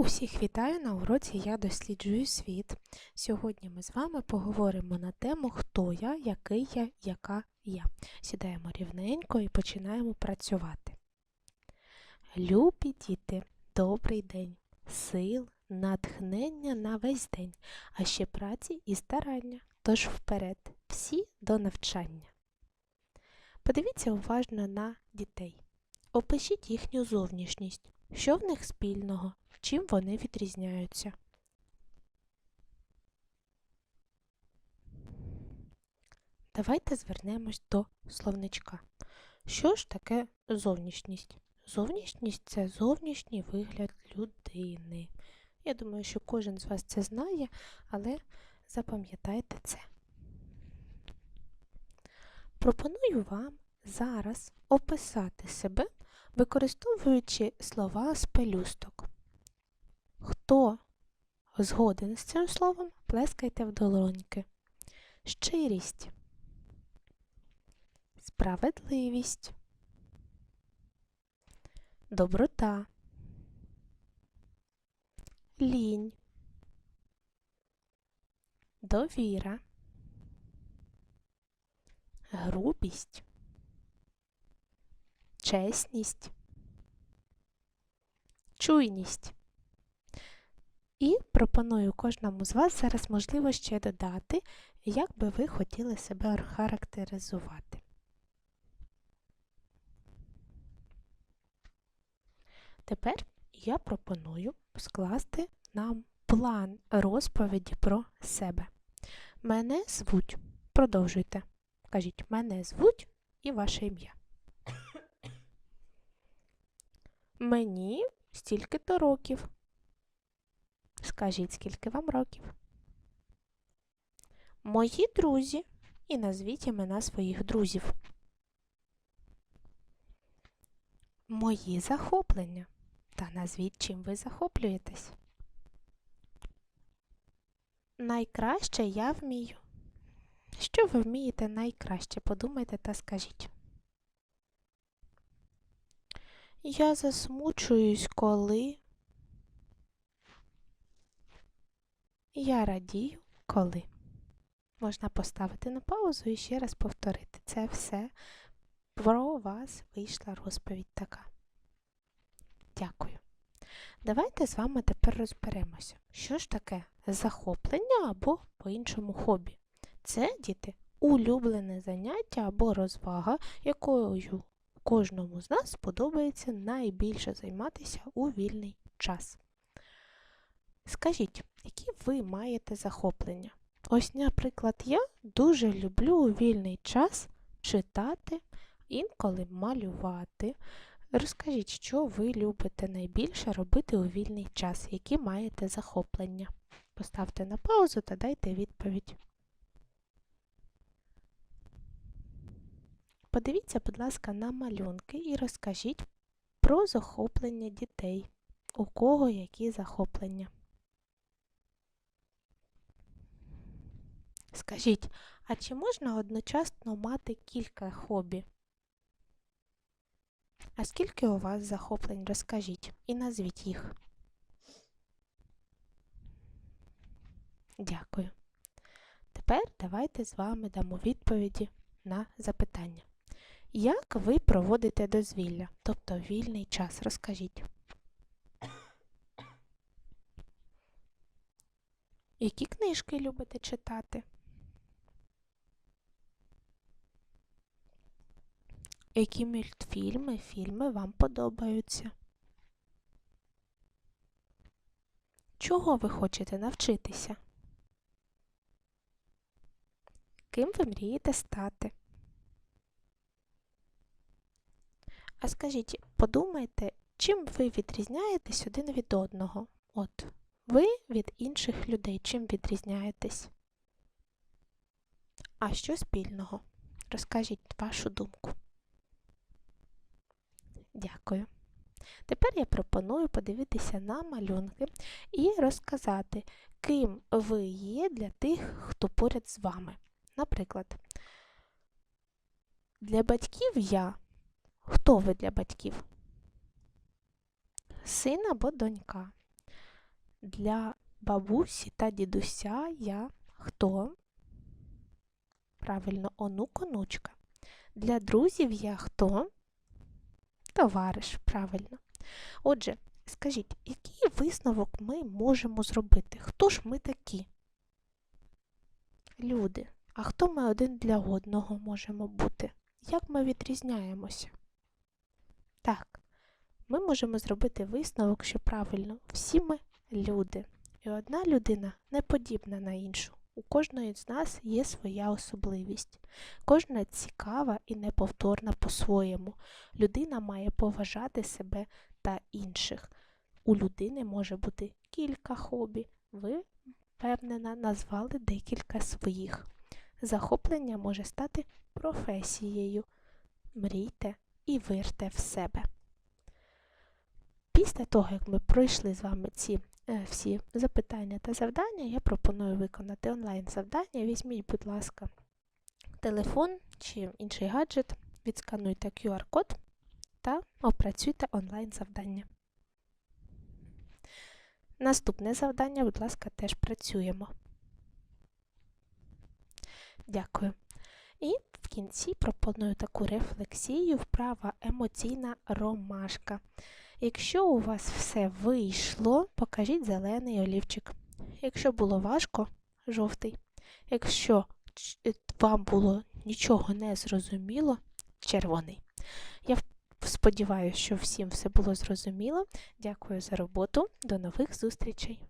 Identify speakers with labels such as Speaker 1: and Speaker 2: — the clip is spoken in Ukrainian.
Speaker 1: Усіх вітаю на уроці Я досліджую світ. Сьогодні ми з вами поговоримо на тему Хто я, який я, яка я. Сідаємо рівненько і починаємо працювати. Любі діти, добрий день, сил, натхнення на весь день, а ще праці і старання. Тож вперед, всі до навчання. Подивіться уважно на дітей. Опишіть їхню зовнішність. Що в них спільного? Чим вони відрізняються? Давайте звернемось до словничка. Що ж таке зовнішність? Зовнішність це зовнішній вигляд людини. Я думаю, що кожен з вас це знає, але запам'ятайте це. Пропоную вам зараз описати себе, використовуючи слова з пелюсток. Хто згоден з цим словом, плескайте в долоньки. Щирість, справедливість, доброта, лінь, довіра, грубість, чесність, чуйність. І пропоную кожному з вас зараз можливо ще додати, як би ви хотіли себе характеризувати. Тепер я пропоную скласти нам план розповіді про себе. Мене звуть. Продовжуйте. Кажіть, мене звуть і ваше ім'я. Мені стільки-то років. Скажіть, скільки вам років? Мої друзі і назвіть імена своїх друзів. Мої захоплення. Та назвіть, чим ви захоплюєтесь. Найкраще я вмію. Що ви вмієте найкраще? Подумайте та скажіть. Я засмучуюсь, коли. Я радію, коли. Можна поставити на паузу і ще раз повторити. Це все про вас вийшла розповідь така. Дякую. Давайте з вами тепер розберемося, що ж таке захоплення або по-іншому хобі. Це, діти, улюблене заняття або розвага, якою кожному з нас подобається найбільше займатися у вільний час. Скажіть, які ви маєте захоплення? Ось, наприклад, я дуже люблю у вільний час читати, інколи малювати. Розкажіть, що ви любите найбільше робити у вільний час, які маєте захоплення. Поставте на паузу та дайте відповідь. Подивіться, будь ласка, на малюнки і розкажіть про захоплення дітей. У кого які захоплення. Скажіть, а чи можна одночасно мати кілька хобі? А скільки у вас захоплень розкажіть і назвіть їх. Дякую. Тепер давайте з вами дамо відповіді на запитання. Як ви проводите дозвілля, тобто вільний час, розкажіть. Які книжки любите читати? Які мультфільми, фільми вам подобаються? Чого ви хочете навчитися? Ким ви мрієте стати? А скажіть, подумайте, чим ви відрізняєтесь один від одного? От, ви від інших людей чим відрізняєтесь? А що спільного? Розкажіть вашу думку. Дякую. Тепер я пропоную подивитися на малюнки і розказати, ким ви є для тих, хто поряд з вами. Наприклад, для батьків я. Хто ви для батьків? Син або донька. Для бабусі та дідуся я хто? Правильно, онук, онучка. Для друзів я хто? Товариш, правильно. Отже, скажіть, який висновок ми можемо зробити? Хто ж ми такі? Люди. А хто ми один для одного можемо бути? Як ми відрізняємося? Так, ми можемо зробити висновок, що правильно, всі ми люди. І одна людина не подібна на іншу. У кожної з нас є своя особливість. Кожна цікава і неповторна по-своєму. Людина має поважати себе та інших. У людини може бути кілька хобі. Ви, впевнена, назвали декілька своїх. Захоплення може стати професією. Мрійте і вірте в себе. Після того, як ми пройшли з вами ці е, всі запитання та завдання, я пропоную виконати онлайн-завдання. Візьміть, будь ласка, телефон чи інший гаджет, відскануйте QR-код та опрацюйте онлайн-завдання. Наступне завдання, будь ласка, теж працюємо. Дякую. І кінці пропоную таку рефлексію, вправа емоційна ромашка. Якщо у вас все вийшло, покажіть зелений олівчик. Якщо було важко, жовтий. Якщо е, вам було нічого не зрозуміло, червоний. Я сподіваюся, що всім все було зрозуміло. Дякую за роботу. До нових зустрічей!